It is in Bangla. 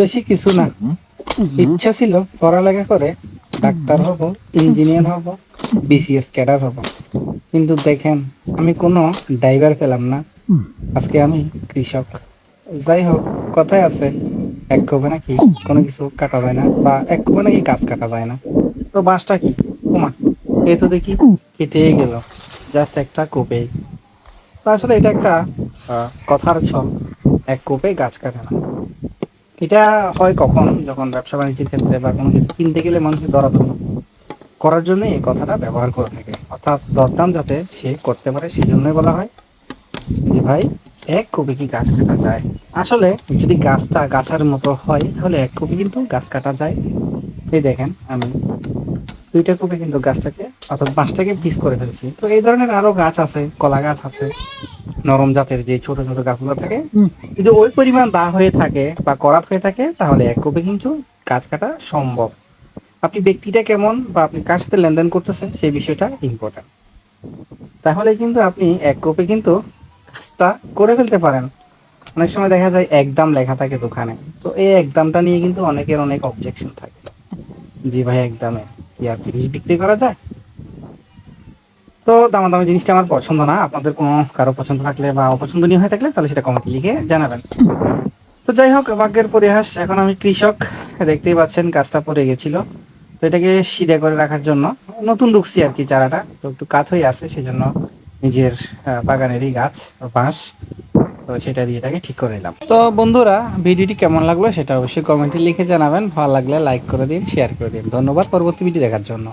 বেশি কিছু না। ইচ্ছা ছিল পড়ালেখা করে ডাক্তার হব ইঞ্জিনিয়ার হব বিসিএস ক্যাডার হব। কিন্তু দেখেন আমি কোনো ড্রাইভার পেলাম না। আজকে আমি কৃষক। যাই হোক কথায় আছে এক কোপে নাকি কোনো কিছু কাটা যায় না বা এক কোপে নাকি গাছ কাটা যায় না। তো বাঁশটা কি? ওমা এই তো দেখি কেটে গেল জাস্ট একটা কোপে আসলে এটা একটা কথার ছল এক কোপে গাছ কাটে না। এটা হয় কখন? যখন ব্যবসা বাণিজ্যের ক্ষেত্রে বা কোনো কিছু কিনতে গেলে মানুষের দরাদরি করার জন্য এই কথাটা ব্যবহার করে থাকে। অর্থাৎ দরদাম যাতে সে করতে পারে সেই জন্যই বলা হয় যে, ভাই, এক কপি কি গাছ কাটা যায়? আসলে যদি গাছটা গাছের মতো হয়, তাহলে এক কপি কিন্তু গাছ কাটা যায়। এই দেখেন, আমি দুইটা কপি কিন্তু গাছটাকে অর্থাৎ বাঁশটাকে পিস করে ফেলছি। তো এই ধরনের আরও গাছ আছে কলা গাছ আছে নরম জাতের যে ছোট ছোট গাছগুলো থাকে। যদি ওই পরিমাণ দা হয়ে থাকে বা করাত হয়ে থাকে তাহলে এক কপি কিন্তু গাছ কাটা সম্ভব। আপনি ব্যক্তিটা কেমন বা আপনি কার সাথে লেনদেন করতেছেন সেই বিষয়টা ইম্পর্টেন্ট তাহলে কিন্তু আপনি এক কপি কিন্তু কাজটা করে ফেলতে পারেন। অনেক সময় দেখা যায় একদম লেখা থাকে দোকানে। তো এই একদমটা নিয়ে কিন্তু অনেকের অনেক অবজেকশন থাকে। জি ভাই একদমে কি আর জিনিস বিক্রি করা যায়? তো দামাদামি জিনিসটা আমার পছন্দ না। আপনাদের কোনো কারও পছন্দ থাকলে বা অপছন্দনীয় হয়ে থাকলে তাহলে সেটা কমেন্টে লিখে জানাবেন। তো যাই হোক, ভাগ্যের পরিহাস, এখন আমি কৃষক। দেখতেই পাচ্ছেন গাছটা পড়ে গেছিল। তো এটাকে সিধে করে রাখার জন্য নতুন ঢুকছি আর কি চারাটা। তো একটু কাত হয়ে আছে সেই জন্য নিজের বাগানেরই গাছ বাঁশ। তো সেটা দিয়ে এটাকে ঠিক করে নিলাম। তো বন্ধুরা, ভিডিওটি কেমন লাগল সেটা অবশ্যই কমেন্টে লিখে জানাবেন। ভালো লাগলে লাইক করে দিন শেয়ার করে দিন। ধন্যবাদ, পরবর্তী ভিডিও দেখার জন্য।